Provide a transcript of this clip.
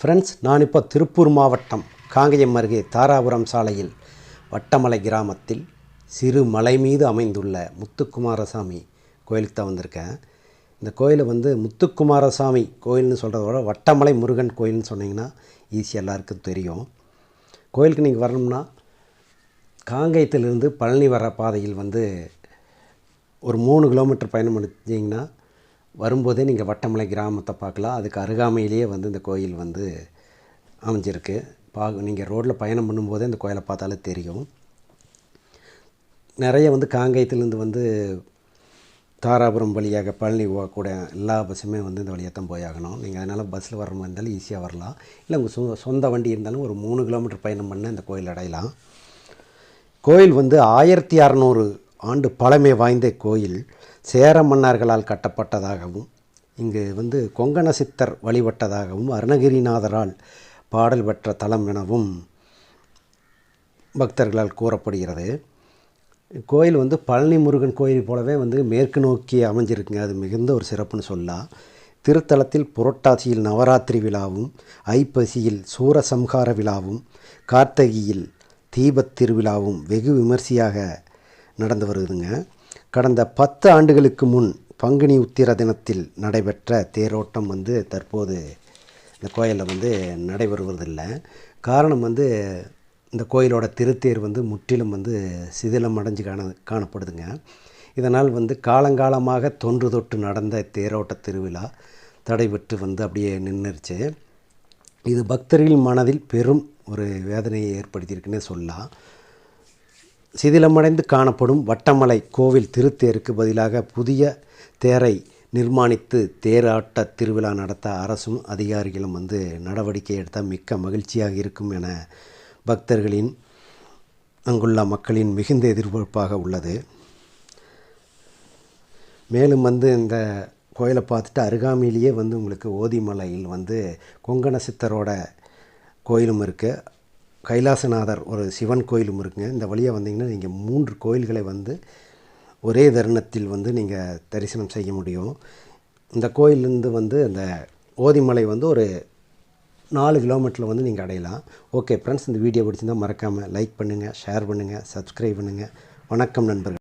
Friends நான் இப்போ திருப்பூர் மாவட்டம் காங்கயம் அருகே தாராபுரம் சாலையில் வட்டமலை கிராமத்தில் சிறு மலை மீது அமைந்துள்ள முத்துக்குமாரசாமி கோயிலுக்கு தான் வந்திருக்கேன். இந்த கோயிலை வந்து முத்துக்குமாரசாமி கோயில்னு சொல்கிறத விட வட்டமலை முருகன் கோயில்னு சொன்னீங்கன்னா ஈஸியாக எல்லாருக்கும் தெரியும். கோயிலுக்கு நீங்கள் வரணும்னா காங்கயத்திலிருந்து பழனி வர பாதையில் வந்து ஒரு மூணு கிலோமீட்டர் பயணம் எடுத்தீங்கன்னா வரும்போதே நீங்கள் வட்டமலை கிராமத்தை பார்க்கலாம். அதுக்கு அருகாமையிலேயே வந்து இந்த கோயில் வந்து அமைஞ்சிருக்கு. பா நீங்கள் ரோட்டில் பயணம் பண்ணும்போதே இந்த கோயிலை பார்த்தாலே தெரியும். நிறைய வந்து காங்கயத்துலேருந்து வந்து தாராபுரம் வழியாக பழனி கூட எல்லா பஸ்ஸுமே வந்து இந்த வழியாக தான் போயாகணும் நீங்கள் அதனால் பஸ்ஸில் வர மாதிரி இருந்தாலும் ஈஸியாக வரலாம். இல்லை உங்கள் சொ சொந்த வண்டி இருந்தாலும் ஒரு மூணு கிலோமீட்டர் பயணம் பண்ண இந்த கோயில் அடையலாம். கோயில் வந்து ஆயிரத்தி அறநூறு ஆண்டு பழமை வாய்ந்த கோயில் சேர மன்னர்களால் கட்டப்பட்டதாகவும் இங்கு வந்து கொங்கண சித்தர் வழிபட்டதாகவும் அருணகிரிநாதரால் பாடல் பெற்ற தலம் எனவும் பக்தர்களால் கூறப்படுகிறது. கோயில் வந்து பழனி முருகன் கோயில் போலவே வந்து மேற்கு நோக்கி அமைஞ்சிருக்குங்க. அது மிகுந்த ஒரு சிறப்புன்னு சொல்லலாம். திருத்தலத்தில் புரட்டாசியில் நவராத்திரி விழாவும் ஐப்பசியில் சூரசம்ஹார விழாவும் கார்த்தகியில் தீபத் திருவிழாவும் வெகு விமர்சையாக நடந்து வருதுங்க. கடந்த பத்து ஆண்டுகளுக்கு முன் பங்குனி உத்திர தினத்தில் நடைபெற்ற தேரோட்டம் வந்து தற்போது இந்த கோயிலில் வந்து நடைபெறுவதில்லை. காரணம் வந்து இந்த கோயிலோட திருத்தேர் வந்து முற்றிலும் வந்து சிதிலம் அடைஞ்சு காண காணப்படுதுங்க. இதனால் வந்து காலங்காலமாக தொன்று தொட்டு நடந்த தேரோட்ட திருவிழா தடைபெற்று வந்து அப்படியே நின்றுருச்சு இது பக்தர்கள் மனதில் பெரும் ஒரு வேதனையை ஏற்படுத்தியிருக்குன்னே சொல்லலாம். சிதிலமடைந்து காணப்படும் வட்டமலை கோவில் திருத்தேருக்கு பதிலாக புதிய தேரை நிர்மாணித்து தேராட்ட திருவிழா நடத்த அரசும் அதிகாரிகளும் வந்து நடவடிக்கை எடுத்தால் மிக்க மகிழ்ச்சியாக இருக்கும் என பக்தர்களின் அங்குள்ள மக்களின் மிகுந்த எதிர்பார்ப்பாக உள்ளது. மேலும் வந்து இந்த கோயிலை பார்த்துட்டு அருகாமையிலேயே வந்து உங்களுக்கு ஓதிமலையில் வந்து கொங்கண சித்தரோட கோயிலும் இருக்குது கைலாசநாதர் ஒரு சிவன் கோயிலும் இருக்குங்க. இந்த வழியாக வந்தீங்கன்னா நீங்கள் மூன்று கோயில்களை வந்து ஒரே தருணத்தில் வந்து நீங்கள் தரிசனம் செய்ய முடியும். இந்த கோயிலேருந்து வந்து அந்த ஓதிமலை வந்து ஒரு நாலு கிலோமீட்டரில் வந்து நீங்கள் அடையலாம். ஓகே ஃப்ரெண்ட்ஸ் இந்த வீடியோ பிடிச்சிருந்தால் மறக்காமல் லைக் பண்ணுங்கள் ஷேர் பண்ணுங்கள் சப்ஸ்கிரைப் பண்ணுங்கள் வணக்கம் நண்பர்கள்.